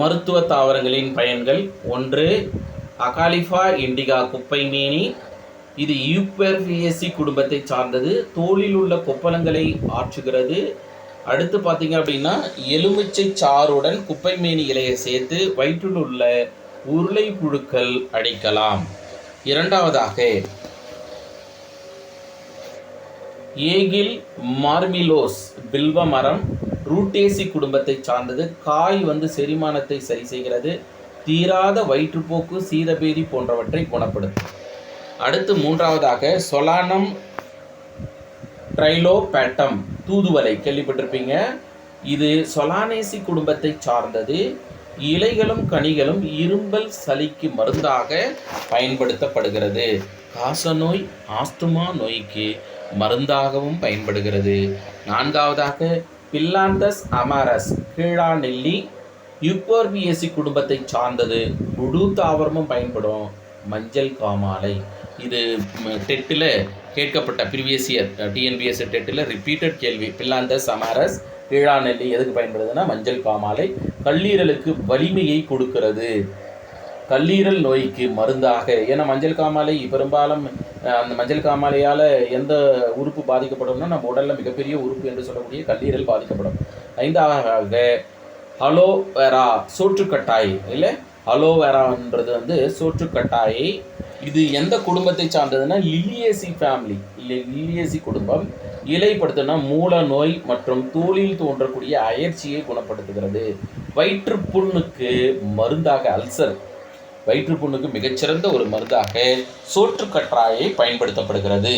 மருத்துவ தாவரங்களின் பயன்கள் ஒன்று அகாலிஃபா இண்டிகா குப்பைமேனி இது யூப்பர்பிஎஸ்சி குடும்பத்தை சார்ந்தது. தோலில் உள்ள கொப்பளங்களை ஆற்றுகிறது. அடுத்து பார்த்தீங்க அப்படின்னா எலுமிச்சை சாறுடன் குப்பைமேனி இலையை சேர்த்து வயிற்றில் உள்ள உருளை புழுக்கள் அடிக்கலாம். இரண்டாவதாக ஏகில் மார்மிலோஸ் பில்வ மரம். ரூட்டேசி குடும்பத்தை சார்ந்தது. காய் வந்து செரிமானத்தை சரி செய்கிறது. தீராத வயிற்றுப்போக்கு சீதபேதி போன்றவற்றை குணப்படுத்தும். அடுத்து மூன்றாவதாக சொலானம் ட்ரைலோபேட்டம் தூதுவலை கேள்விப்பட்டிருப்பீங்க. இது சொலானேசி குடும்பத்தை சார்ந்தது. இலைகளும் கனிகளும் இரும்பல் சளிக்கு மருந்தாக பயன்படுத்தப்படுகிறது. காசநோய் ஆஸ்துமா நோய்க்கு மருந்தாகவும் பயன்படுகிறது. நான்காவதாக பில்லாந்தஸ் அமாரஸ் கீழாநெல்லி யுப்போர்பிஎஸ்சி குடும்பத்தை சார்ந்தது. முழு தாவரமும் பயன்படும் மஞ்சள் காமாலை. இது டெட்டில் கேட்கப்பட்ட ப்ரீவியஸ் இயர் டிஎன்பிஎஸ் டெட்டில் ரிப்பீட்டட் கேள்வி. பில்லாந்தஸ் அமாரஸ் கீழாநெல்லி எதுக்கு பயன்படுதுன்னா மஞ்சள் காமாலை கல்லீரலுக்கு வலிமையை கொடுக்கிறது. கல்லீரல் நோய்க்கு மருந்தாக. ஏன்னா மஞ்சள் காமாலை பெரும்பாலும் அந்த மஞ்சள் காமாலையால் எந்த உறுப்பு பாதிக்கப்படும்னா நம்ம உடலில் மிகப்பெரிய உறுப்பு என்று சொல்லக்கூடிய கல்லீரல் பாதிக்கப்படும். ஐந்தாவது அலோவேரா சோற்றுக்கட்டாய் இல்லை? அலோவேரான்றது வந்து சோற்றுக்கட்டாயை இது எந்த குடும்பத்தை சார்ந்ததுன்னா லில்லியேசி ஃபேமிலி இல்லை லில்லியேசி குடும்பம் இலைப்படுத்தினா மூல நோய் மற்றும் தோலில் தோன்றக்கூடிய அயற்சியை குணப்படுத்துகிறது. வயிற்றுப்புண்ணுக்கு மருந்தாக அல்சர். வயிற்றுப்புண்ணுக்கு மிகச்சிறந்த ஒரு மருந்தாக சோற்றுக்கற்றாயை பயன்படுத்தப்படுகிறது.